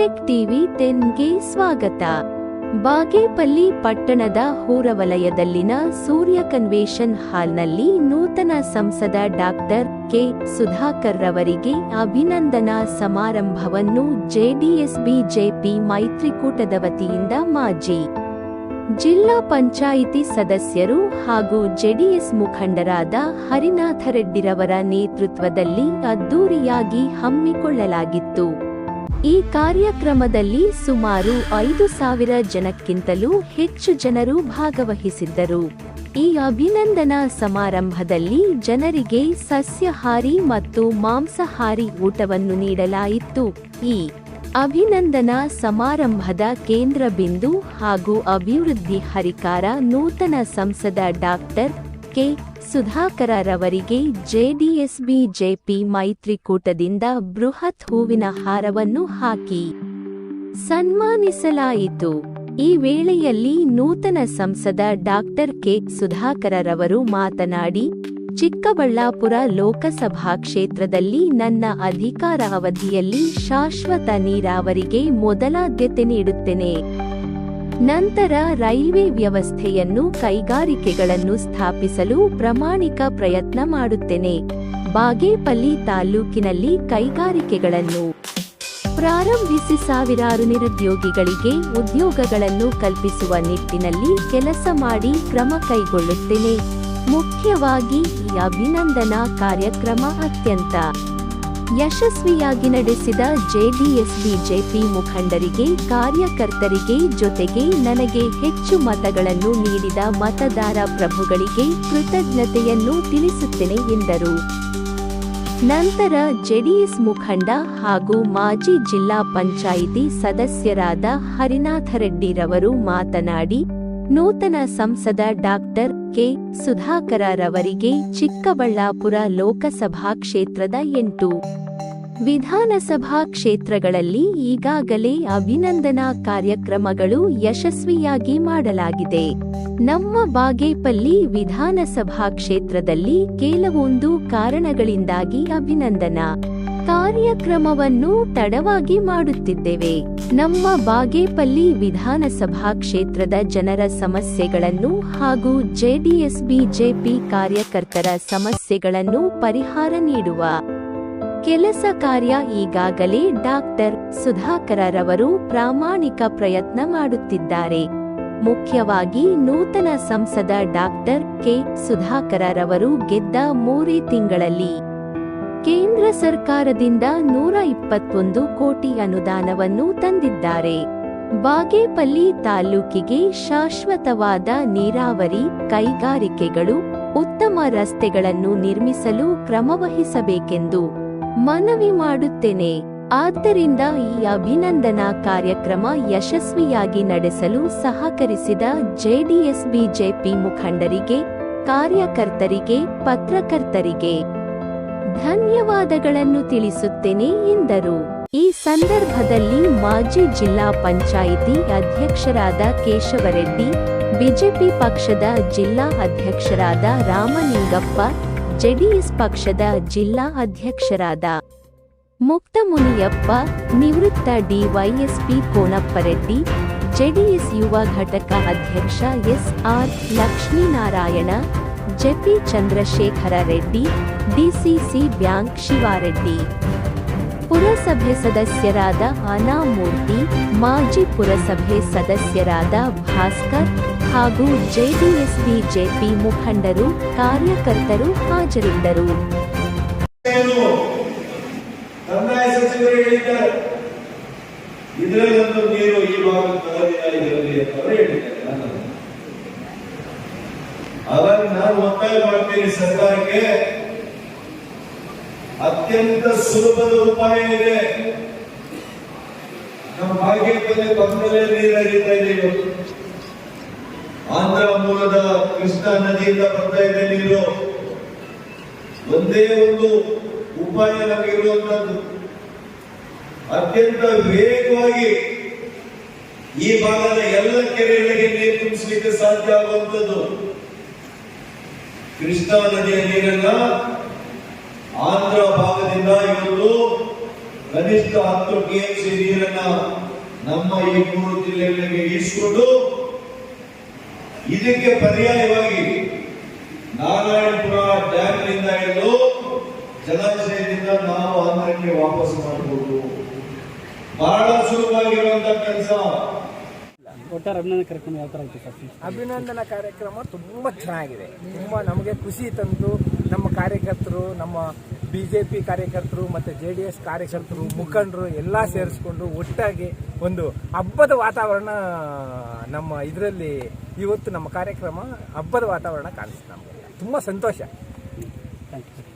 Tech TV ತೆನ್ಗೆ ಸ್ವಾಗತ. ಬಾಗೇಪಲ್ಲಿ ಪಟ್ಟಣದ ಹೂರವಲಯದಲ್ಲಿನ ಸೂರ್ಯ convention ಹಾಲ್ನಲ್ಲಿ ನೂತನ ಸಂಸದ ಡಾಕ್ಟರ್ ಕೆ. ಸುಧಾಕರ್ ರವರಿಗೆ ಅಭಿನಂದನಾ ಸಮಾರಂಭವನ್ನು ಜೆಡಿಎಸ್ ಬಿಜೆಪಿ ಮೈತ್ರಿಕೂಟದ ವತಿಯಿಂದ ಮಾಜಿ ಜಿಲ್ಲಾ ಪಂಚಾಯಿತಿ ಸದಸ್ಯರು ಹಾಗೂ ಜೆಡಿಎಸ್ ಮುಖಂಡರಾದ ಹರಿನಾಥ ರೆಡ್ಡಿರವರ ನೇತೃತ್ವದಲ್ಲಿ ಅದ್ದೂರಿಯಾಗಿ ಹಮ್ಮಿಕೊಳ್ಳಲಾಗಿತ್ತು. ಈ ಕಾರ್ಯಕ್ರಮದಲ್ಲಿ ಸುಮಾರು ಐದು ಸಾವಿರ ಜನಕ್ಕಿಂತಲೂ ಹೆಚ್ಚು ಜನರು ಭಾಗವಹಿಸಿದ್ದರು. ಈ ಅಭಿನಂದನಾ ಸಮಾರಂಭದಲ್ಲಿ ಜನರಿಗೆ ಸಸ್ಯಹಾರಿ ಮತ್ತು ಮಾಂಸಹಾರಿ ಊಟವನ್ನು ನೀಡಲಾಯಿತು. ಈ ಅಭಿನಂದನಾ ಸಮಾರಂಭದ ಕೇಂದ್ರ ಬಿಂದು ಹಾಗೂ ಅಭಿವೃದ್ಧಿ ಹರಿಕಾರ ನೂತನ ಸಂಸದ ಡಾಕ್ಟರ್ ಕೆ ಸುಧಾಕರ ರವರಿಗೆ ಜೆಡಿಎಸ್ ಬಿಜೆಪಿ ಮೈತ್ರಿಕೂಟದಿಂದ ಬೃಹತ್ ಹೂವಿನ ಹಾರವನ್ನು ಹಾಕಿ ಸನ್ಮಾನಿಸಲಾಯಿತು. ಈ ವೇಳೆಯಲ್ಲಿ ನೂತನ ಸಂಸದ ಡಾಕ್ಟರ್ ಕೆ ಸುಧಾಕರ ರವರು ಮಾತನಾಡಿ, ಚಿಕ್ಕಬಳ್ಳಾಪುರ ಲೋಕಸಭಾ ಕ್ಷೇತ್ರದಲ್ಲಿ ನನ್ನ ಅಧಿಕಾರ ಅವಧಿಯಲ್ಲಿ ಶಾಶ್ವತ ನೀರಾವರಿಗೆ ಮೊದಲಾದ್ಯತೆ ನೀಡುತ್ತೇನೆ. ನಂತರ ರೈಲ್ವೆ ವ್ಯವಸ್ಥೆಯನ್ನು ಕೈಗಾರಿಕೆಗಳನ್ನು ಸ್ಥಾಪಿಸಲು ಪ್ರಾಮಾಣಿಕ ಪ್ರಯತ್ನ ಮಾಡುತ್ತೇನೆ. ಬಾಗೇಪಲ್ಲಿ ತಾಲ್ಲೂಕಿನಲ್ಲಿ ಕೈಗಾರಿಕೆಗಳನ್ನು ಪ್ರಾರಂಭಿಸಿ ಸಾವಿರಾರು ನಿರುದ್ಯೋಗಿಗಳಿಗೆ ಉದ್ಯೋಗಗಳನ್ನು ಕಲ್ಪಿಸುವ ನಿಟ್ಟಿನಲ್ಲಿ ಕೆಲಸ ಮಾಡಿ ಕ್ರಮ ಕೈಗೊಳ್ಳುತ್ತೇನೆ. ಮುಖ್ಯವಾಗಿ ಈ ಅಭಿನಂದನಾ ಕಾರ್ಯಕ್ರಮ ಅತ್ಯಂತ ಯಶಸ್ವಿಯಾಗಿ ನಡೆಸಿದ ಜೆಡಿಎಸ್ ಬಿಜೆಪಿ ಮುಖಂಡರಿಗೆ, ಕಾರ್ಯಕರ್ತರಿಗೆ ಜೊತೆಗೆ ನನಗೆ ಹೆಚ್ಚು ಮತಗಳನ್ನು ನೀಡಿದ ಮತದಾರ ಪ್ರಭುಗಳಿಗೆ ಕೃತಜ್ಞತೆಯನ್ನು ತಿಳಿಸುತ್ತೇನೆ ಎಂದರು. ನಂತರ ಜೆಡಿಎಸ್ ಮುಖಂಡ ಹಾಗೂ ಮಾಜಿ ಜಿಲ್ಲಾ ಪಂಚಾಯಿತಿ ಸದಸ್ಯರಾದ ಹರಿನಾಥ ರೆಡ್ಡಿರವರು ಮಾತನಾಡಿ ನೂತನ ಸಂಸದ ಡಾಕ್ಟರ್ ಕೆ. ಸುಧಾಕರ ರವರಿಗೆ ಚಿಕ್ಕಬಳ್ಳಾಪುರ ಲೋಕಸಭಾ ಕ್ಷೇತ್ರದ ಎಂಟು. ವಿಧಾನಸಭಾ ಕ್ಷೇತ್ರಗಳಲ್ಲಿ ಈಗಾಗಲೇ ಅಭಿನಂದನಾ ಕಾರ್ಯಕ್ರಮಗಳು ಯಶಸ್ವಿಯಾಗಿ ಮಾಡಲಾಗಿದೆ. ನಮ್ಮ ಬಾಗೇಪಲ್ಲಿ ವಿಧಾನಸಭಾ ಕ್ಷೇತ್ರದಲ್ಲಿ ಕೆಲವೊಂದು ಕಾರಣಗಳಿಂದಾಗಿ ಅಭಿನಂದನಾ. ಕಾರ್ಯಕ್ರಮವನ್ನು ತಡವಾಗಿ ಮಾಡುತ್ತಿದ್ದೇವೆ. ನಮ್ಮ ಬಾಗೇಪಲ್ಲಿ ವಿಧಾನಸಭಾ ಕ್ಷೇತ್ರದ ಜನರ ಸಮಸ್ಯೆಗಳನ್ನು ಹಾಗೂ ಜೆಡಿಎಸ್ ಬಿಜೆಪಿ ಕಾರ್ಯಕರ್ತರ ಸಮಸ್ಯೆಗಳನ್ನು ಪರಿಹಾರ ನೀಡುವ ಕೆಲಸ ಕಾರ್ಯ ಈಗಾಗಲೇ ಡಾಕ್ಟರ್ ಸುಧಾಕರ ರವರು ಪ್ರಾಮಾಣಿಕ ಪ್ರಯತ್ನ ಮಾಡುತ್ತಿದ್ದಾರೆ. ಮುಖ್ಯವಾಗಿ ನೂತನ ಸಂಸದ ಡಾಕ್ಟರ್ ಕೆ ಸುಧಾಕರ ರವರು ಗೆದ್ದ ಮೂರೇ ತಿಂಗಳಲ್ಲಿ ಕೇಂದ್ರ ಸರ್ಕಾರದಿಂದ ನೂರ ಇಪ್ಪತ್ತೊಂದು ಕೋಟಿ ಅನುದಾನವನ್ನು ತಂದಿದ್ದಾರೆ. ಬಾಗೇಪಲ್ಲಿ ತಾಲ್ಲೂಕಿಗೆ ಶಾಶ್ವತವಾದ ನೀರಾವರಿ ಕೈಗಾರಿಕೆಗಳು ಉತ್ತಮ ರಸ್ತೆಗಳನ್ನು ನಿರ್ಮಿಸಲು ಕ್ರಮವಹಿಸಬೇಕೆಂದು ಮನವಿ ಮಾಡುತ್ತೇನೆ. ಆದ್ದರಿಂದ ಈ ಅಭಿನಂದನಾ ಕಾರ್ಯಕ್ರಮ ಯಶಸ್ವಿಯಾಗಿ ನಡೆಸಲು ಸಹಕರಿಸಿದ ಜೆಡಿಎಸ್, ಬಿಜೆಪಿ ಮುಖಂಡರಿಗೆ, ಕಾರ್ಯಕರ್ತರಿಗೆ, ಪತ್ರಕರ್ತರಿಗೆ ಧನ್ಯವಾದಗಳನ್ನು ತಿಳಿಸುತ್ತೇನೆ ಎಂದರು. ಈ ಸಂದರ್ಭದಲ್ಲಿ ಮಾಜಿ ಜಿಲ್ಲಾ ಪಂಚಾಯಿತಿ ಅಧ್ಯಕ್ಷರಾದ ಕೇಶವರೆಡ್ಡಿ, ಬಿಜೆಪಿ ಪಕ್ಷದ ಜಿಲ್ಲಾ ಅಧ್ಯಕ್ಷರಾದ ರಾಮಲಿಂಗಪ್ಪ, ಜೆಡಿಎಸ್ ಪಕ್ಷದ ಜಿಲ್ಲಾ ಅಧ್ಯಕ್ಷರಾದ ಮುಕ್ತಮುನಿಯಪ್ಪ, ನಿವೃತ್ತ ಡಿವೈಎಸ್ಪಿ ಕೋನಪ್ಪರೆಡ್ಡಿ, ಜೆಡಿಎಸ್ ಯುವ ಘಟಕ ಅಧ್ಯಕ್ಷ SR Lakshminarayana JP Chandrashekara Reddy DCC bank Shivareddy. ಪುರಸಭೆ ಸದಸ್ಯರಾದ ಅನಾಮೂರ್ತಿ ಮಾಜಿ ಪುರಸಭೆ ಸದಸ್ಯರಾದ ಭಾಸ್ಕರ್ ಹಾಗೂ ಜೆಡಿಎಸ್ ಬಿಜೆಪಿ ಮುಖಂಡರು, ಕಾರ್ಯಕರ್ತರು ಹಾಜರಿದ್ದರು. ಅದನ್ನು ನಾನು ಒತ್ತಾಯ ಮಾಡ್ತೀನಿ ಸರ್ಕಾರಕ್ಕೆ. ಅತ್ಯಂತ ಸುಲಭದ ಉಪಾಯ ಇದೆ. ನಮ್ಮ ಬಾಗೇಪಲ್ಲಿ ಪಕ್ಕದಲ್ಲೇ ನೀರು ಹರಿತಾ ಇದೆ ಇವತ್ತು. ಆಂಧ್ರ ಮೂಲದ ಕೃಷ್ಣಾ ನದಿಯಿಂದ ಬರ್ತಾ ಇದೆ ನೀರು. ಒಂದೇ ಒಂದು ಉಪಾಯ ನಮಗಿರುವಂತದ್ದು. ಅತ್ಯಂತ ವೇಗವಾಗಿ ಈ ಭಾಗದ ಎಲ್ಲ ಕೆರೆಗಳಿಗೆ ನೀರು ತುಂಬಿಸಲಿಕ್ಕೆ ಸಾಧ್ಯ ಆಗುವಂಥದ್ದು ಕೃಷ್ಣಾ ನದಿಯ ನೀರನ್ನ ಆಂಧ್ರ ಭಾಗದಿಂದ ಇವತ್ತು ಕನಿಷ್ಠ ಹತ್ತು ಟಿಎಂಸಿ ನೀರನ್ನ ನಮ್ಮ ಈ ಮೂರು ಜಿಲ್ಲೆಗಳಿಗೆ ಇರಿಸಿಕೊಂಡು ಇದಕ್ಕೆ ಪರ್ಯಾಯವಾಗಿ ನಾರಾಯಣಪುರ ಡ್ಯಾಮ್ನಿಂದ ಹಿಡಿದು ಜಲಾಶಯದಿಂದ ನಾವು ಆಂಧ್ರಕ್ಕೆ ವಾಪಸ್ ಮಾಡಬಹುದು ಬಹಳ ಸುಲಭವಾಗಿರುವಂತ ಕೆಲಸ. ಒಟ್ಟಾರೆ ಅಭಿನಂದನೆ ಕಾರ್ಯಕ್ರಮ ಯಾವ ಥರ ಇತ್ತು ಸರ್? ಅಭಿನಂದನಾ ಕಾರ್ಯಕ್ರಮ ತುಂಬ ಚೆನ್ನಾಗಿದೆ. ತುಂಬ ನಮಗೆ ಖುಷಿ ತಂದು ನಮ್ಮ ಕಾರ್ಯಕರ್ತರು ನಮ್ಮ ಬಿ ಜೆ ಪಿ ಕಾರ್ಯಕರ್ತರು ಮತ್ತು ಜೆ ಡಿ ಎಸ್ ಕಾರ್ಯಕರ್ತರು, ಮುಖಂಡರು ಎಲ್ಲ ಸೇರಿಸ್ಕೊಂಡು ಒಟ್ಟಾಗಿ ಒಂದು ಹಬ್ಬದ ವಾತಾವರಣ ನಮ್ಮ ಇದರಲ್ಲಿ ಇವತ್ತು ನಮ್ಮ ಕಾರ್ಯಕ್ರಮ ಹಬ್ಬದ ವಾತಾವರಣ ಕಾಣಿಸ್ತು ನಮಗೆ. ತುಂಬ ಸಂತೋಷ. Thank you